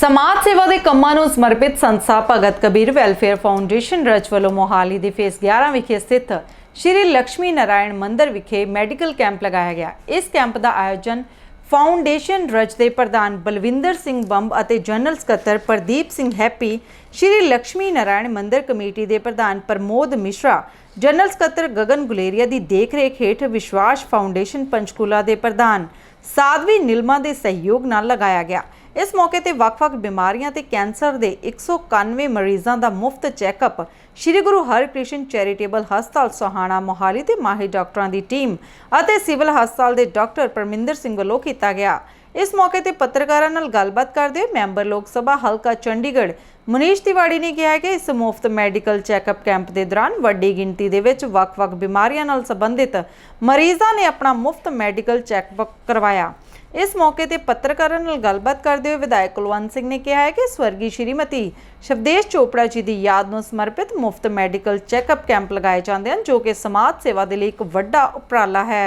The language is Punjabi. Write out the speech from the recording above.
ਸਮਾਜ ਸੇਵਾ ਦੇ ਕੰਮਾਂ ਨੂੰ ਸਮਰਪਿਤ ਸੰਸਥਾ ਭਗਤ ਕਬੀਰ ਵੈਲਫੇਅਰ ਫਾਊਂਡੇਸ਼ਨ ਰਜ ਵੱਲੋਂ ਮੋਹਾਲੀ ਦੇ ਫੇਸ 11 ਵਿਖੇ ਸਥਿਤ ਸ਼੍ਰੀ ਲక్ష్ਮੀ ਨਾਰਾਇਣ ਮੰਦਰ ਵਿਖੇ ਮੈਡੀਕਲ ਕੈਂਪ ਲਗਾਇਆ ਗਿਆ। ਇਸ ਕੈਂਪ ਦਾ ਆਯੋਜਨ ਫਾਊਂਡੇਸ਼ਨ ਰਜ ਦੇ ਪ੍ਰਧਾਨ ਬਲਵਿੰਦਰ ਸਿੰਘ ਬੰਬ ਅਤੇ ਜਨਰਲ ਸਕੱਤਰ ਪ੍ਰਦੀਪ ਸਿੰਘ ਹੈਪੀ, ਸ਼੍ਰੀ ਲక్ష్ਮੀ ਨਾਰਾਇਣ ਮੰਦਰ ਕਮੇਟੀ ਦੇ ਪ੍ਰਧਾਨ ਪ੍ਰਮੋਦ ਮਿਸ਼ਰਾ, ਜਨਰਲ ਸਕੱਤਰ ਗਗਨ ਗੁਲੇਰੀਆ ਦੀ ਦੇਖ ਰੇਖ ਹੇਠ ਵਿਸ਼ਵਾਸ ਫਾਊਂਡੇਸ਼ਨ ਪੰਚਕੂਲਾ ਦੇ ਪ੍ਰਧਾਨ ਸਾਧਵੀ ਨਿਲਮਾ ਦੇ ਸਹਿਯੋਗ ਨਾਲ ਲਗਾਇਆ ਗਿਆ। ਇਸ ਮੌਕੇ ਤੇ ਵੱਖ-ਵੱਖ ਬਿਮਾਰੀਆਂ ਤੇ ਕੈਂਸਰ ਦੇ 191 ਮਰੀਜ਼ਾਂ ਦਾ ਮੁਫਤ ਚੈੱਕਅਪ ਸ੍ਰੀ ਗੁਰੂ ਹਰਿਕ੍ਰਿਸ਼ਨ ਚੈਰੀਟੇਬਲ ਹਸਪਤਾਲ ਸੋਹਾਣਾ ਮੋਹਾਲੀ ਦੇ ਮਾਹਿਰ ਡਾਕਟਰਾਂ ਦੀ ਟੀਮ ਅਤੇ ਸਿਵਲ ਹਸਪਤਾਲ ਦੇ ਡਾਕਟਰ ਪਰਮਿੰਦਰ ਸਿੰਘ ਵੱਲੋਂ ਕੀਤਾ ਗਿਆ। ਇਸ ਮੌਕੇ ਤੇ ਪੱਤਰਕਾਰਾਂ ਨਾਲ ਗੱਲਬਾਤ ਕਰਦੇ ਹੋਏ ਮੈਂਬਰ ਲੋਕ ਸਭਾ ਹਲਕਾ ਚੰਡੀਗੜ੍ਹ ਮਨੀਸ਼ ਤਿਵਾੜੀ ਨੇ ਕਿਹਾ ਕਿ ਇਸ ਮੁਫਤ ਮੈਡੀਕਲ ਚੈੱਕਅਪ ਕੈਂਪ ਦੇ ਦੌਰਾਨ ਵੱਡੀ ਗਿਣਤੀ ਦੇ ਵਿੱਚ ਵੱਖ-ਵੱਖ ਬਿਮਾਰੀਆਂ ਨਾਲ ਸੰਬੰਧਿਤ ਮਰੀਜ਼ਾਂ ਨੇ ਆਪਣਾ ਮੁਫਤ ਮੈਡੀਕਲ ਚੈੱਕਅਪ ਕਰਵਾਇਆ। ਇਸ ਮੌਕੇ ਤੇ ਪੱਤਰਕਾਰਾਂ ਨਾਲ ਗੱਲਬਾਤ ਕਰਦੇ ਹੋਏ ਵਿਧਾਇਕ ਕੁਲਵੰਤ ਸਿੰਘ ਨੇ ਕਿਹਾ ਹੈ ਕਿ ਸਵਰਗੀ ਸ਼੍ਰੀਮਤੀ ਸ਼ਬਦੇਸ਼ ਚੋਪੜਾ ਜੀ ਦੀ ਯਾਦ ਨੂੰ ਸਮਰਪਿਤ ਮੁਫਤ ਮੈਡੀਕਲ ਚੈੱਕਅਪ ਕੈਂਪ ਲਗਾਏ ਜਾਂਦੇ ਹਨ, ਜੋ ਕਿ ਸਮਾਜ ਸੇਵਾ ਦੇ ਲਈ ਇੱਕ ਵੱਡਾ ਉਪਰਾਲਾ ਹੈ।